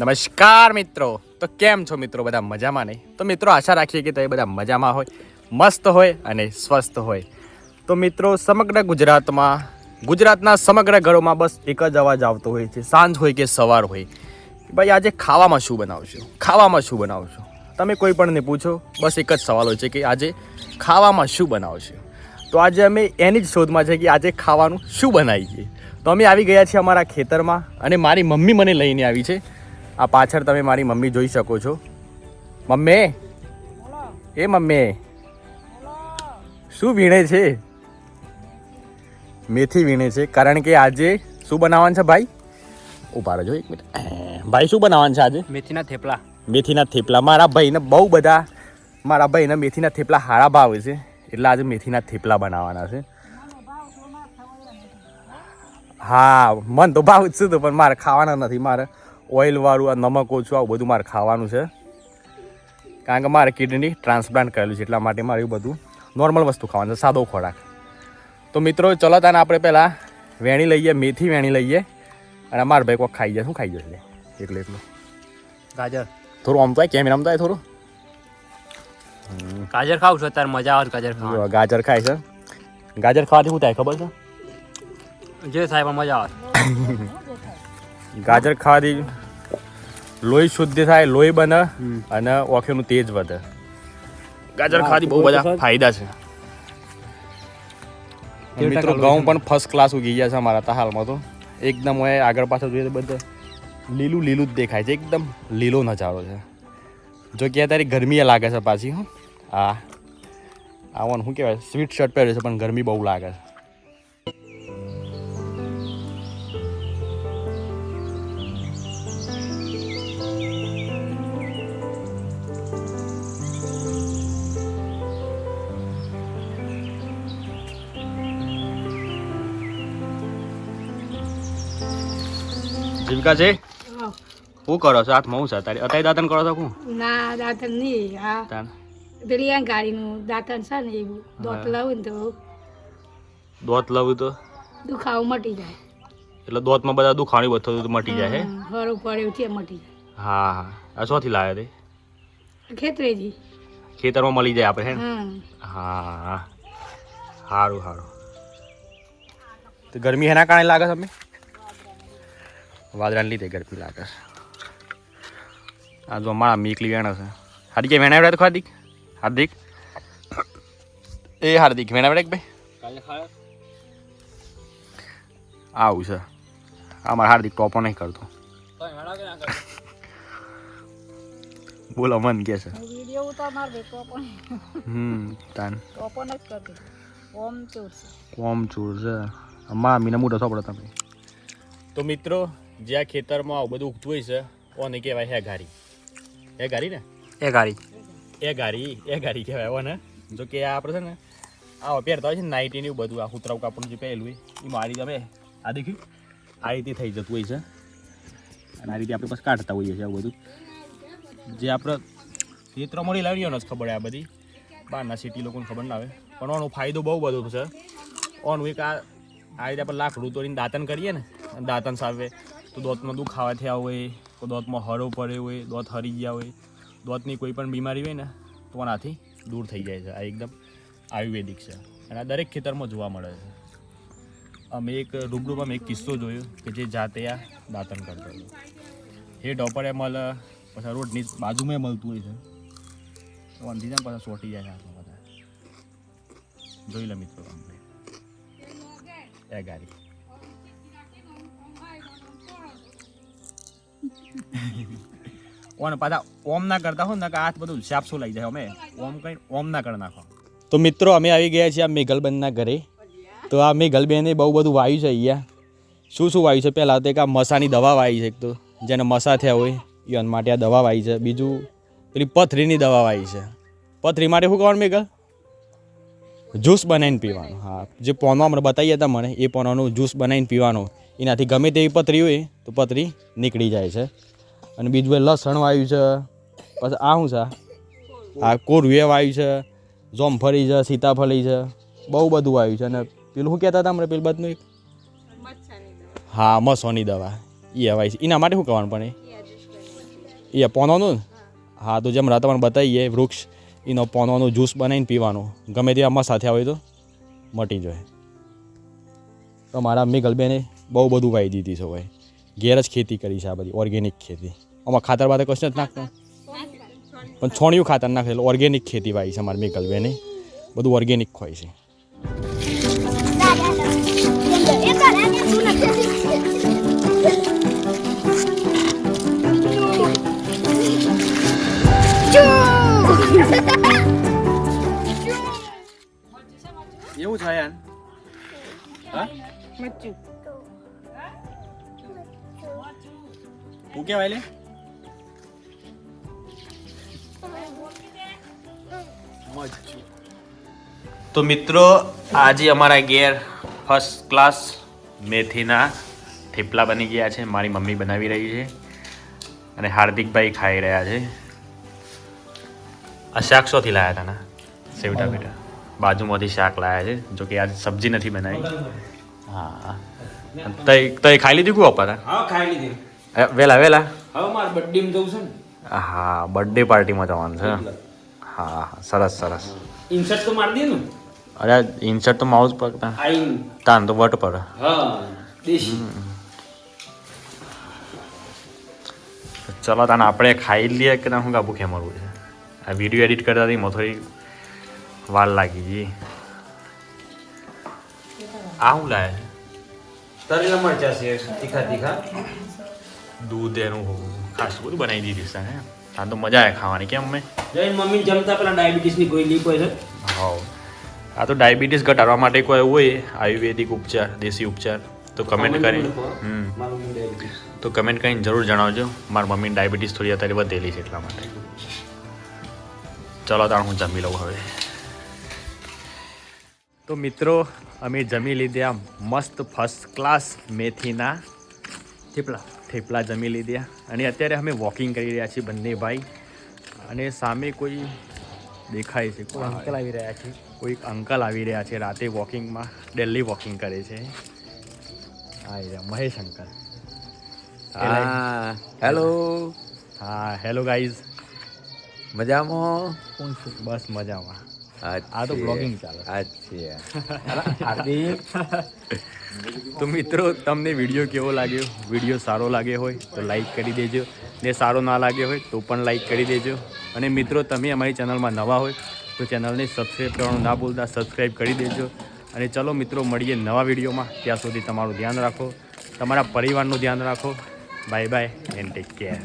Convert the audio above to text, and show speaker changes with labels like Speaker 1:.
Speaker 1: નમસ્કાર મિત્રો. તો કેમ છો મિત્રો બધા મજામાં નહીં તો મિત્રો આશા રાખીએ કે તમે બધા મજામાં હોય, મસ્ત હોય અને સ્વસ્થ હોય. તો મિત્રો સમગ્ર ગુજરાતમાં, ગુજરાતના સમગ્ર ઘરોમાં બસ એક જ અવાજ આવતો હોય છે. સાંજ હોય કે સવાર હોય. ભાઈ આજે ખાવામાં શું બનાવશો? ખાવામાં શું બનાવશો? તમે કોઈ પણને પૂછો, બસ એક જ સવાલ હોય છે કે આજે ખાવામાં શું બનાવશો? તો આજે અમે એની જ શોધમાં છે કે આજે ખાવાનું શું બનાવીએ? તો અમે આવી ગયા છીએ અમારા ખેતરમાં અને મારી મમ્મી મને લઈને આવી છે. આ પાછળ તમે મારી મમ્મી જોઈ શકો છો. મમ્મી? એ મમ્મી. શું વીણે છે? મેથી વીણે છે. કારણ કે આજે શું બનાવવાનું છે ભાઈ? ઊભા રહેજો એક મિનિટ. ભાઈ શું બનાવવાનું છે આજે?
Speaker 2: મેથીના થેપલા.
Speaker 1: મેથીના થેપલા. મારા ભાઈને બહુ બધા મારા ભાઈને મેથીના થેપલા હારા ભાવે છે. એટલે આજે મેથીના થેપલા બનાવવાના છે. હા મન તો ભાવ જ છું પણ મારે ખાવાના નથી મારે. ઓઇલવાળું આ નમક ઓછું આવું બધું મારે ખાવાનું છે. કારણ કે મારે કિડની ટ્રાન્સપ્લાન્ટ કરેલું છે એટલા માટે મારે એવું બધું નોર્મલ વસ્તુ ખાવાનું છે સાદો ખોરાક. તો મિત્રો ચલો તાને આપણે પહેલાં વેણી લઈએ મેથી વેણી લઈએ અને મારા ભાઈ કોઈક ખાઈ જાય શું ખાઈ જશે? એટલે એટલું
Speaker 2: ગાજર.
Speaker 1: થોડું આમ તો કેમ કેમેરામાં તો થોડું.
Speaker 2: ગાજર ખાવ છું અત્યારે મજા આવે ગાજર ખાવા
Speaker 1: ગાજર ખાય છે. ગાજર ખાવાથી શું થાય ખબર છે?
Speaker 2: જે થાય પણ મજા આવે.
Speaker 1: ગાજર ખાવાથી લોહી શુદ્ધ થાય લોહી બને અને ઓખેનું તેજ વધે. ગાજર ખાવાથી બહુ બધા ફાયદા છે. મિત્રો ઘઉં પણ ફર્સ્ટ ક્લાસ ઉગી ગયા છે અમારા તા હાલમાં તો. એકદમ હોય આગળ પાછળ જોઈએ તો બધું લીલું લીલું જ દેખાય છે. એકદમ લીલો નજારો છે. જો કે અત્યારે ગરમી લાગે છે પાછી હં. હા. આવવાનું શું કહેવાય? સ્વીટ શર્ટ પહેરે છે પણ ગરમી બહુ લાગે છે. જીવિકા છે? હું કરો છો? હાથમાં હું છે તારી અત્યારે દાતન કરો છો હું
Speaker 3: ના દાંતણ નહીં. હા પેલી આ ગાડીનું દાંતણ છે ને એવું દોત લાવું ને તો
Speaker 1: દોત લાવું તો?
Speaker 3: દુખાવો મટી જાય.
Speaker 1: એટલે દોતમાં બધા દુખાણી બધું તો મટી જાય હે?
Speaker 3: હરો પડે છે મટી
Speaker 1: હા હા. આ શોથી લાવ્યા તે?
Speaker 3: જાય ખેતરેજી
Speaker 1: ખેતરમાં મળી જાય આપણે હે હા. હા સારું સારું તો ગરમી એના કારણે લાગે તમે વાદળાને લીધે ગરમી લાગે છે. આ જો મારા મીકલી વેણા છે. હાર્દિક વેણા તો હાર્દિક? હાર્દિક? એ હાર્દિક વેણા વેડા ભાઈ? આવું છે. આ મારા હાર્દિક ટોપો નહીં કરતો. બોલો મન કે છે.
Speaker 3: વીડિયો પણ
Speaker 1: હમ તાન.
Speaker 3: કરતી. છે.
Speaker 1: કોમ ચૂર છે. અમારા મીના મોટો સોપડો તમે. તો મિત્રો જે આ ખેતરમાં આવું બધું ઉગતું હોય છે ઓને કહેવાય હે ગારી. હે ગારી ને? ગારી. એ ગારી કહેવાય ઓને. જો કે આ આપણે છે ને આ પહેરતા હોય છે નાઇટી ને એવું બધું આ કૂતરાવ કાપડનું જે પહેરેલું હોય એ મારી તમે આ દેખ્યું? આ રીતે થઈ જતું હોય છે. અને આ રીતે આપણે બસ કાઢતા હોઈએ છીએ આવું બધું. જે આપણે ખેતરમાં મળી લાવીએ ને જ ખબર આ બધી. બહારના સિટી લોકોને ખબર ના આવે પણ આનો ફાયદો બહુ બધો છે. ઓનું એક આ આ રીતે આપણે લાકડું તોડીને દાંતન કરીએ ને દાંતન સાવે તો દોતમાં દુખાવા થયા હોય, તો દોતમાં હરો પડ્યો હોય, દોત હરી ગયા હોય, દોતની કોઈ પણ બીમારી હોય ને, તો આનાથી દૂર થઈ જાય છે. આ એકદમ આયુર્વેદિક છે. અને આ દરેક ખેતરમાં જોવા મળે છે. અમે એક રૂબરૂમાં એક કિસ્સો જોયો કે જે જાતે આ દાંતન કરતો હતો. એ ડોપરે મળે પછી રોડની બાજુમાં મળતું હોય છે. તો વાંધી જાય ને પાછા સોટી જાય છે બધા. જોઈ લે મિત્રો એ ગાડી. ઓન પાછા ઓમ ના કરતા હો ને કે હાથ બધું સાપસું લઈ જાય અમે? ઓમ કઈ ઓમ ના કરી નાખો. તો મિત્રો, અમે આવી ગયા છીએ આ મેઘલબેનના ઘરે. તો આ મેઘલબેને બહુ બધું વાયું છે અહીંયા. શું શું વાયું છે? પહેલાં તો એક આ મસાની દવા વાવી છે એક તો, જેને મસા થયા હોય એન માટે આ દવા વાવી છે. બીજું પેલી પથરીની દવા વાવી છે. પથરી માટે શું કહેવાનું મેઘલ? જ્યુસ બનાવીને પીવાનું. હા, જે પોનો હમણાં બતાવી હતા મને, એ પોનોનું જ્યુસ બનાવીને પીવાનું. એનાથી ગમે તેવી પતરી હોય તો પતરી નીકળી જાય છે. અને બીજું લસણ વાયુ છે. પછી આ શું છે? આ કોરવે વાયુ છે, જોમફળી છે, સીતાફળી છે, બહુ બધું આવ્યું છે. અને પેલું શું કહેતા હતા હમણાં પેલું બધું એક? હા, મસોની દવા. એ હવાય છે. એના માટે શું કરવાનું પણ એ? પોનોનું? હા, તો જેમ રાત તમને બતાવીએ, વૃક્ષ, એનો પોનોનો જ્યુસ બનાવીને પીવાનું. ગમે તે આમાં સાથે આવે તો મટી જાય. તો મારા મમ્મી ગલબેને બહુ બધું વાવી દીધી છે ભાઈ. ઘેર જ ખેતી કરી છે આ બધી ઓર્ગેનિક ખેતી. આમાં ખાતર બાતર કશું જ નાખતા? પણ છોણિયું ખાતર નાખે એટલે ઓર્ગેનિક ખેતી વાવી છે મારા મિકલ ગલબેને બધું ઓર્ગેનિક હોય છે. એવું છે યાર હા? તું કેવાય લે તો મિત્રો આજે અમારા ઘેર ફર્સ્ટ ક્લાસ મેથીના થેપલા બની ગયા છે. મારી મમ્મી બનાવી રહી છે અને હાર્દિકભાઈ ખાઈ રહ્યા છે. આ શાક શોથી લાયા હતા ના? સેવટા બેટા. બાજુમાંથી શાક લાયા છે જો કે આજે સબ્જી નથી બનાવી. હા. તઈ તઈ ખાઈ લીધી કુ અપાતા
Speaker 4: હા ખાઈ લીધી.
Speaker 1: વેલા વેલા?
Speaker 4: હવે મારે બર્થડે માં જવું છે ને.
Speaker 1: હા બર્થડે પાર્ટીમાં જવાનું છે. હા હા સરસ સરસ.
Speaker 4: ઇન્સર્ટ તો મારી દે ને.
Speaker 1: અરે ઇન્સર્ટ તો માઉસ પર તાન તો વટ પર.
Speaker 4: હા દેશી.
Speaker 1: ચલો તાને આપણે ખાઈ લઈએ કે ના? શું કાબુ ખેમરવું છે? આ વીડિયો એડિટ કરતા હતી મને થોડી વાર લાગી ગઈ આ શું લાવે
Speaker 4: તરેલા મરચા છે તીખા તીખા.
Speaker 1: દૂધ એનું ખાસ બધું બનાવી દીધી છે હે. આ તો મજા આવે ખાવાની. કેમ મેં
Speaker 4: જઈને મમ્મી જમતા પેલા ડાયાબિટીસની ગોળી લીપ હોય છે?
Speaker 1: હા આ તો ડાયાબિટીસ ઘટાડવા માટે કોઈ હોય આયુર્વેદિક ઉપચાર દેશી ઉપચાર તો કમેન્ટ કરી હમ.
Speaker 4: મારું મમ્મી ડાયાબિટીસ.
Speaker 1: તો કમેન્ટ કરીને જરૂર જણાવજો. મારી મમ્મીની ડાયાબિટીસ થોડી અત્યારે વધેલી છે એટલા માટે. ચલો તાણ હું જમી લઉં હવે. તો મિત્રો અમે જમી લીધા મસ્ત ફર્સ્ટ ક્લાસ મેથીના
Speaker 2: થેપલા.
Speaker 1: થેપલા જમી લીધા. અને અત્યારે અમે વોકિંગ કરી રહ્યા છીએ બંને ભાઈ. અને સામે કોઈ દેખાય છે કોઈ
Speaker 2: અંકલ આવી રહ્યા છે.
Speaker 1: કોઈક અંકલ આવી રહ્યા છે રાતે વોકિંગમાં ડેલી વોકિંગ કરે છે. હા રહ્યા, મહેશ અંકલ
Speaker 5: હા હેલો
Speaker 1: હા હેલો ગાઈઝ
Speaker 5: મજામાં?
Speaker 1: કોણ છું બસ મજામાં. આ તો vlogging ચાલે.
Speaker 5: અચ્છા
Speaker 1: તો મિત્રો તમને વીડિયો કેવો લાગ્યો? વીડિયો સારો લાગ્યો હોય તો લાઈક કરી દેજો. ને સારો ના લાગ્યો હોય તો પણ લાઈક કરી દેજો. અને મિત્રો તમે અમારી ચેનલમાં નવા હોય તો ચેનલને સબસ્ક્રાઈબ કરવાનું ના ભૂલતા સબસ્ક્રાઈબ કરી દેજો. અને ચલો મિત્રો મળીએ નવા વિડીયોમાં. ત્યાં સુધી તમારું ધ્યાન રાખો. તમારા પરિવારનું ધ્યાન રાખો. Bye bye and take care